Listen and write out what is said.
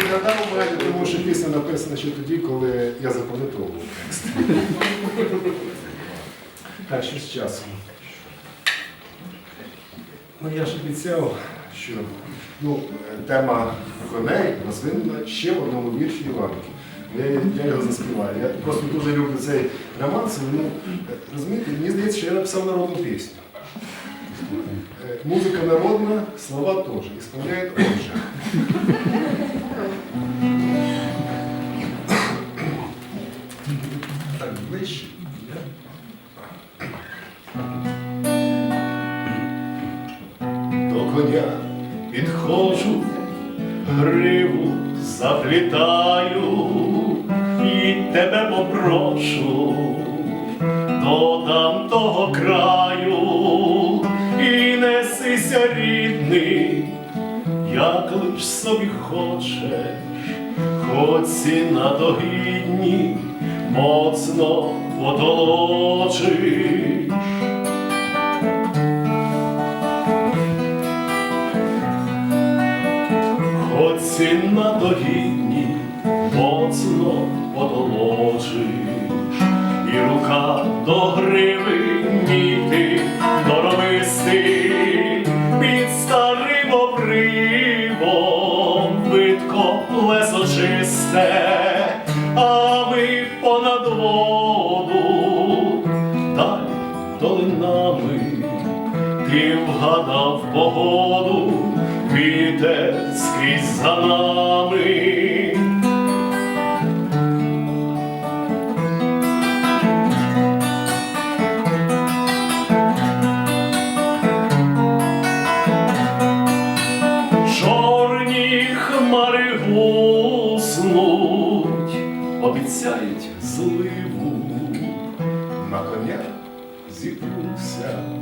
підглядав у мене, тому що пісня написана ще тоді, коли я запам'ятовував текст. Так, що з часом. Ну, я ж обіцяв, що ну, тема коней розвинена ще в одному вірші Іванки. Я, я його заспіваю. Я просто дуже люблю цей роман. Ну, розумієте, мені здається, що я написав народну пісню. Е, Музика народна, слова теж. Ісполняє он же. Ближче. До коня підходжу, гриву заплітаю і тебе попрошу до тамтого краю і несися рідний, як лиш собі хочеш, хоч ціна догідні, моцно потолочиш. Хоч ціна догідні, моцно подолочиш, і рука до гриви ніти норовистий, під старим обривом видко лесо чисте, а ми понад воду, далі долинами ти вгадав погоду, вітер скрізь за нами. Чорні хмари гуснуть, обіцяють зливу. На коня зіпнувся.